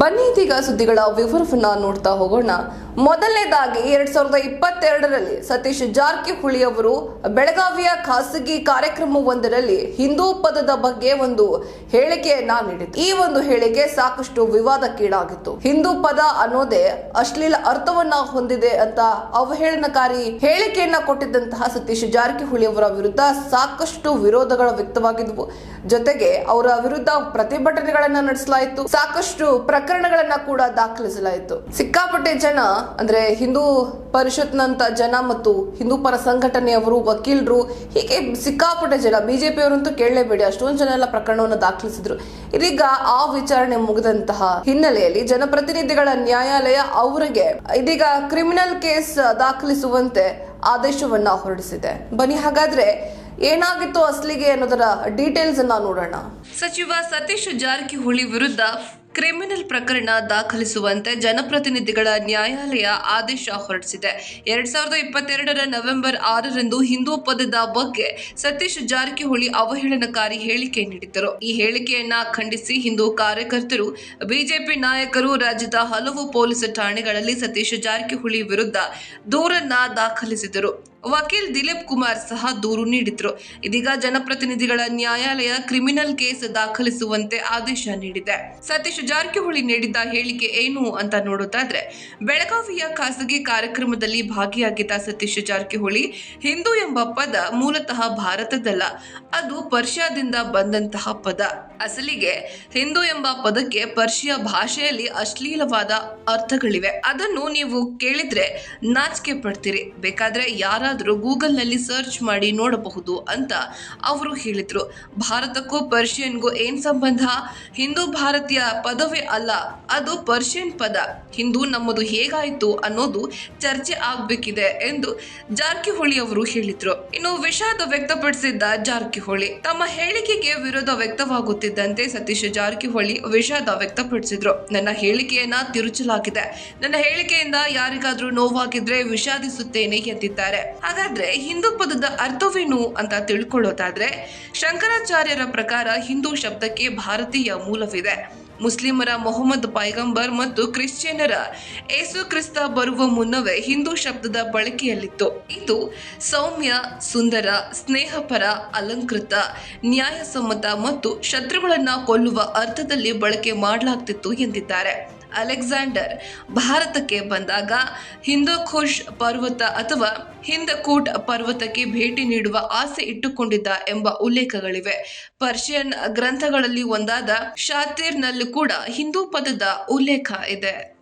ಬನ್ನಿ ಇದೀಗ ಸುದ್ದಿಗಳ ವಿವರವನ್ನ ನೋಡ್ತಾ ಹೋಗೋಣ. ಮೊದಲನೇದಾಗಿ ಎರಡ್ ಸಾವಿರದ ಇಪ್ಪತ್ತೆರಡರಲ್ಲಿ ಸತೀಶ್ ಜಾರಕಿಹೊಳಿ ಅವರು ಬೆಳಗಾವಿಯ ಖಾಸಗಿ ಕಾರ್ಯಕ್ರಮವೊಂದರಲ್ಲಿ ಹಿಂದೂ ಪದದ ಬಗ್ಗೆ ಒಂದು ಹೇಳಿಕೆಯನ್ನ ನೀಡಿದ್ರು. ಈ ಒಂದು ಹೇಳಿಕೆ ಸಾಕಷ್ಟು ವಿವಾದಕ್ಕೀಡಾಗಿತ್ತು. ಹಿಂದೂ ಪದ ಅನ್ನೋದೇ ಅಶ್ಲೀಲ ಅರ್ಥವನ್ನ ಹೊಂದಿದೆ ಅಂತ ಅವಹೇಳನಕಾರಿ ಹೇಳಿಕೆಯನ್ನ ಕೊಟ್ಟಿದ್ದಂತಹ ಸತೀಶ್ ಜಾರಕಿಹೊಳಿ ಅವರ ವಿರುದ್ಧ ಸಾಕಷ್ಟು ವಿರೋಧಗಳು ವ್ಯಕ್ತವಾಗಿದ್ವು. ಜೊತೆಗೆ ಅವರ ವಿರುದ್ಧ ಪ್ರತಿಭಟನೆಗಳನ್ನ ನಡೆಸಲಾಯಿತು. ಸಾಕಷ್ಟು ಪ್ರಕರಣಗಳನ್ನ ಕೂಡ ದಾಖಲಿಸಲಾಯಿತು. ಸಿಕ್ಕಾಪಟ್ಟೆ ಜನ ಅಂದ್ರೆ ಹಿಂದೂ ಪರಿಷತ್ನಂತ ಜನ ಮತ್ತು ಹಿಂದೂ ಪರ ಸಂಘಟನೆಯವರು, ವಕೀಲರು ಹೀಗೆ ಸಿಕ್ಕಾಪಟ್ಟೆ ಜನ, ಬಿಜೆಪಿಯವರಂತೂ ಕೇಳಲೇಬೇಡಿ, ಅಷ್ಟೊಂದು ಜನ ಎಲ್ಲ ಪ್ರಕರಣವನ್ನು ದಾಖಲಿಸಿದ್ರು. ಇದೀಗ ಆ ವಿಚಾರಣೆ ಮುಗಿದಂತಹ ಹಿನ್ನೆಲೆಯಲ್ಲಿ ಜನಪ್ರತಿನಿಧಿಗಳ ನ್ಯಾಯಾಲಯ ಅವರಿಗೆ ಇದೀಗ ಕ್ರಿಮಿನಲ್ ಕೇಸ್ ದಾಖಲಿಸುವಂತೆ ಆದೇಶವನ್ನ ಹೊರಡಿಸಿದೆ. ಬನ್ನಿ, ಹಾಗಾದ್ರೆ ಏನಾಗಿತ್ತು ಅಸಲಿಗೆ ಅನ್ನೋದರ ಡೀಟೇಲ್ಸ್ ಅನ್ನ ನೋಡೋಣ. ಸಚಿವ ಸತೀಶ್ ಜಾರಕಿಹೊಳಿ ವಿರುದ್ಧ ಕ್ರಿಮಿನಲ್ ಪ್ರಕರಣ ದಾಖಲಿಸುವಂತೆ ಜನಪ್ರತಿನಿಧಿಗಳ ನ್ಯಾಯಾಲಯ ಆದೇಶ ಹೊರಡಿಸಿದೆ. ಎರಡ್ ಸಾವಿರದ ಇಪ್ಪತ್ತೆರಡರ ನವೆಂಬರ್ ಆರರಂದು ಹಿಂದೂ ಪದದ ಬಗ್ಗೆ ಸತೀಶ್ ಜಾರಕಿಹೊಳಿ ಅವಹೇಳನಕಾರಿ ಹೇಳಿಕೆ ನೀಡಿದ್ದರು. ಈ ಹೇಳಿಕೆಯನ್ನ ಖಂಡಿಸಿ ಹಿಂದೂ ಕಾರ್ಯಕರ್ತರು, ಬಿಜೆಪಿ ನಾಯಕರು, ರಾಜ್ಯದ ಹಲವು ಪೊಲೀಸ್ ಠಾಣೆಗಳಲ್ಲಿ ಸತೀಶ್ ಜಾರಕಿಹೊಳಿ ವಿರುದ್ಧ ದೂರನ್ನ ದಾಖಲಿಸಿದರು. ವಕೀಲ್ ದಿಲೀಪ್ ಕುಮಾರ್ ಸಹ ದೂರು ನೀಡಿದ್ರು. ಇದೀಗ ಜನಪ್ರತಿನಿಧಿಗಳ ನ್ಯಾಯಾಲಯ ಕ್ರಿಮಿನಲ್ ಕೇಸ್ ದಾಖಲಿಸುವಂತೆ ಆದೇಶ ನೀಡಿದೆ. ಸತೀಶ್ ಜಾರಕಿಹೊಳಿ ನೀಡಿದ್ದ ಹೇಳಿಕೆ ಏನು ಅಂತ ನೋಡೋದಾದ್ರೆ ಬೆಳಗಾವಿಯ ಖಾಸಗಿ ಕಾರ್ಯಕ್ರಮದಲ್ಲಿ ಭಾಗಿಯಾಗಿದ್ದ ಸತೀಶ್ ಜಾರಕಿಹೊಳಿ ಹಿಂದೂ ಎಂಬ ಪದ ಮೂಲತಃ ಭಾರತದಲ್ಲ, ಅದು ಪರ್ಷಿಯಾದಿಂದ ಬಂದಂತಹ ಪದ. ಅಸಲಿಗೆ ಹಿಂದೂ ಎಂಬ ಪದಕ್ಕೆ ಪರ್ಷಿಯ ಭಾಷೆಯಲ್ಲಿ ಅಶ್ಲೀಲವಾದ ಅರ್ಥಗಳಿವೆ. ಅದನ್ನು ನೀವು ಕೇಳಿದ್ರೆ ನಾಚಿಕೆ ಪಡ್ತೀರಿ. ಬೇಕಾದ್ರೆ ಯಾರಾದರೂ ಗೂಗಲ್ನಲ್ಲಿ ಸರ್ಚ್ ಮಾಡಿ ನೋಡಬಹುದು ಅಂತ ಅವರು ಹೇಳಿದರು. ಭಾರತಕ್ಕೂ ಪರ್ಷಿಯನ್ಗೂ ಏನು ಸಂಬಂಧ? ಹಿಂದೂ ಭಾರತೀಯ ಪದವೇ ಅಲ್ಲ, ಅದು ಪರ್ಷಿಯನ್ ಪದ. ಹಿಂದೂ ನಮ್ಮದು ಹೇಗಾಯಿತು ಅನ್ನೋದು ಚರ್ಚೆ ಆಗಬೇಕಿದೆ ಎಂದು ಜಾರಕಿಹೊಳಿ ಅವರು ಹೇಳಿದರು. ಇನ್ನು ವಿಷಾದ ವ್ಯಕ್ತಪಡಿಸಿದ್ದ ಜಾರಕಿಹೊಳಿ, ತಮ್ಮ ಹೇಳಿಕೆಗೆ ವಿರೋಧ ವ್ಯಕ್ತವಾಗುತ್ತಿದ್ದಂತೆ ಸತೀಶ್ ಜಾರಕಿಹೊಳಿ ವಿಷಾದ ವ್ಯಕ್ತಪಡಿಸಿದ್ರು. ನನ್ನ ಹೇಳಿಕೆಯನ್ನ ತಿರುಚಲಾಗಿದೆ. ನನ್ನ ಹೇಳಿಕೆಯಿಂದ ಯಾರಿಗಾದ್ರೂ ನೋವಾಗಿದ್ರೆ ವಿಷಾದಿಸುತ್ತೇನೆ ಎಂದಿದ್ದಾರೆ. ಹಾಗಾದ್ರೆ ಹಿಂದೂ ಪದದ ಅರ್ಥವೇನು ಅಂತ ತಿಳ್ಕೊಳ್ಳೋದಾದ್ರೆ ಶಂಕರಾಚಾರ್ಯರ ಪ್ರಕಾರ ಹಿಂದೂ ಶಬ್ದಕ್ಕೆ ಭಾರತೀಯ ಮೂಲವಿದೆ. ಮುಸ್ಲಿಮರ ಮೊಹಮ್ಮದ್ ಪೈಗಂಬರ್ ಮತ್ತು ಕ್ರಿಶ್ಚಿಯನ್ನರ ಏಸು ಕ್ರಿಸ್ತ ಬರುವ ಮುನ್ನವೇ ಹಿಂದೂ ಶಬ್ದದ ಬಳಕೆಯಲ್ಲಿತ್ತು. ಇದು ಸೌಮ್ಯ, ಸುಂದರ, ಸ್ನೇಹಪರ, ಅಲಂಕೃತ, ನ್ಯಾಯಸಮ್ಮತ ಮತ್ತು ಶತ್ರುಗಳನ್ನು ಕೊಲ್ಲುವ ಅರ್ಥದಲ್ಲಿ ಬಳಕೆ ಮಾಡಲಾಗ್ತಿತ್ತು ಎಂದಿದ್ದಾರೆ. ಅಲೆಕ್ಸಾಂಡರ್ ಭಾರತಕ್ಕೆ ಬಂದಾಗ ಹಿಂದೂಖುಷ್ ಪರ್ವತ ಅಥವಾ ಹಿಂದಕೂಟ್ ಪರ್ವತಕ್ಕೆ ಭೇಟಿ ನೀಡುವ ಆಸೆ ಇಟ್ಟುಕೊಂಡಿದ್ದ ಎಂಬ ಉಲ್ಲೇಖಗಳಿವೆ. ಪರ್ಷಿಯನ್ ಗ್ರಂಥಗಳಲ್ಲಿ ಒಂದಾದ ಶಾತೀರ್ನಲ್ಲೂ ಕೂಡ ಹಿಂದೂ ಪದದ ಉಲ್ಲೇಖ ಇದೆ.